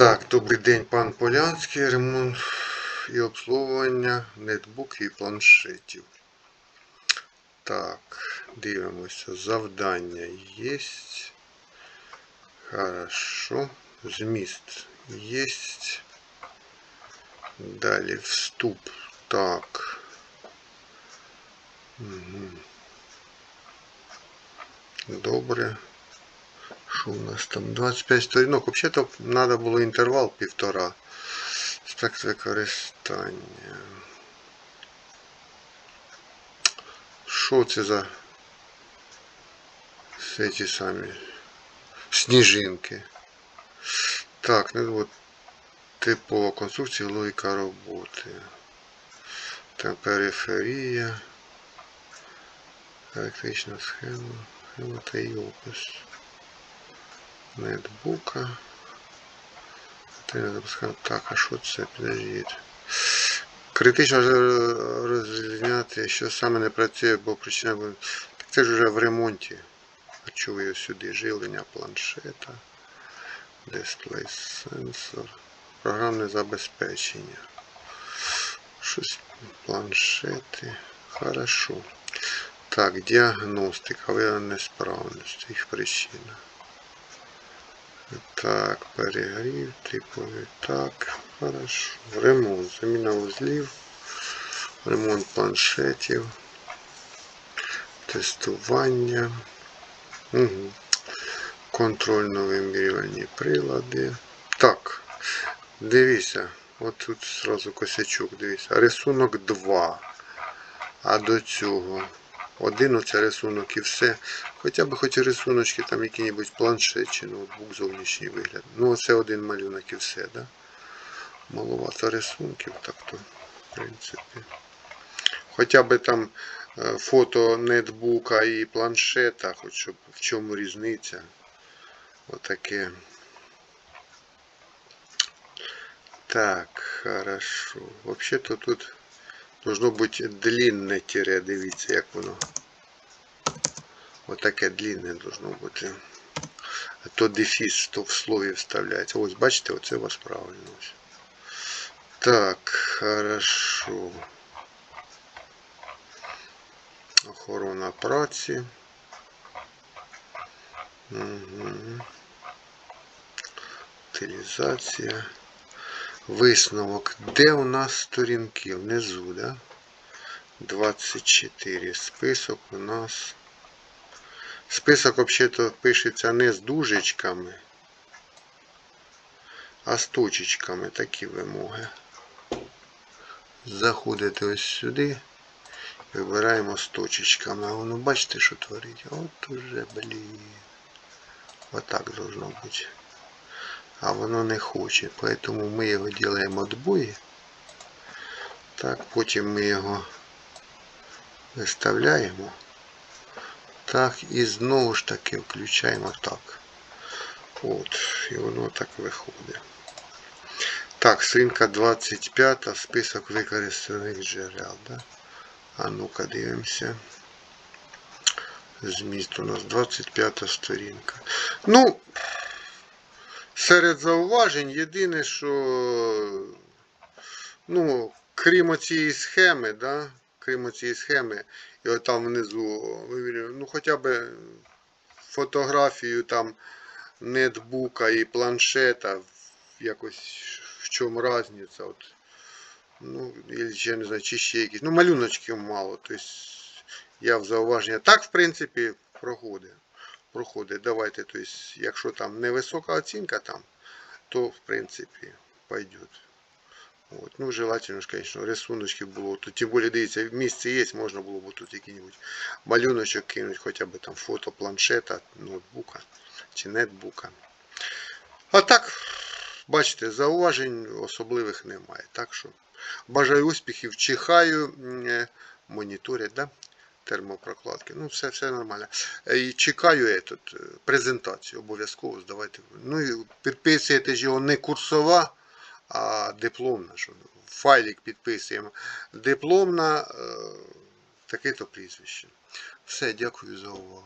Так, добрий день, пан Полянський. Ремонт і обслуговування нетбуків і планшетів. Так, дивимося. Завдання є. Хорошо. Зміст є. Далі вступ. Так. Угу. Добре. Що у нас там? 25 сторінок. Взагалі треба було інтервал півтора. Спектр використання. Що це за все ті самі сніжинки? Так, ну от типова конструкція, логіка роботи. Там периферія. Електрична схема. Схема та її опис нетбука. Так, а що це? Підождіть. Критично розрізняти, що саме не працює, бо причина буде. Так це ж вже в ремонті. Чую сюди жилення планшета, дисплей сенсор, програмне забезпечення. Щось планшети. Хорошо. Так, діагностика, виявлення несправності, їх причина. Так, перегрів, типовий. Так, хорошо. Ремонт, заміна вузлів, ремонт планшетів, тестування. Угу. Контрольно-вимірювальні прилади. Так, дивіться, от тут зразу косячок, дивіться. Рисунок 2. А до цього один оце рисунок і все. Хоча б хоч рисуночки, там який-небудь планшет чи ноутбук зовнішній вигляд. Ну оце один малюнок і все, да? Маловато рисунків, так то, в принципі. Хоча б там е, фото нетбука і планшета, хоч щоб в чому різниця. Отаке. Так, хорошо. Вообще-то тут должно бути длинне тире, дивіться, як воно. Отаке длинне должно бути. А то дефіс, то в слові вставляється. Ось, бачите, оце у вас правильно. Ось. Так, хорошо. Охорона праці. Угу. Утилізація. Висновок. Де у нас сторінки? Внизу, да? 24. Список у нас. Список взагалі пишеться не з дужечками, а з точечками такі вимоги. Заходите ось сюди. Вибираємо з точечками. А воно бачите, що творить? От уже, блін. Отак должно бути. А воно не хоче. Поэтому ми його робимо отбої. Так, потім ми його виставляємо. Так, і знову ж таки включаємо так. От, і воно так виходить. Так, сторінка 25, список використаних джерел. Да? А ну-ка дивимося. Зміст у нас 25 сторінка. Ну, серед зауважень єдине, що, ну, крім цієї схеми, да, крім цієї схеми, і от там внизу, ну хоча б фотографію там нетбука і планшета, якось в чому різниця. От, ну, я не знаю, чи ще якісь. Ну, малюночків мало. Тобто я в зауваження. Так, в принципі, проходить. Проходить. Давайте, тобто, якщо там невисока оцінка, там, то в принципі пойдет. От. Ну, желательно, конечно, рисуночки було. Тут, тим більше, дивіться, місце є, можна було б тут який-небудь малюночок кинути, хоча б там фото планшета, ноутбука чи нетбука. А так, бачите, зауважень особливих немає. Так що бажаю успіхів, чихаю, е, моніторять, да? термопрокладки. Ну, все все нормально. Е, І чекаю этот, е, презентацію, обов'язково здавайте. Ну і ж його не курсова, а дипломна. Що файлик підписуємо. Дипломна, е, таке-то прізвище. Все, дякую за увагу.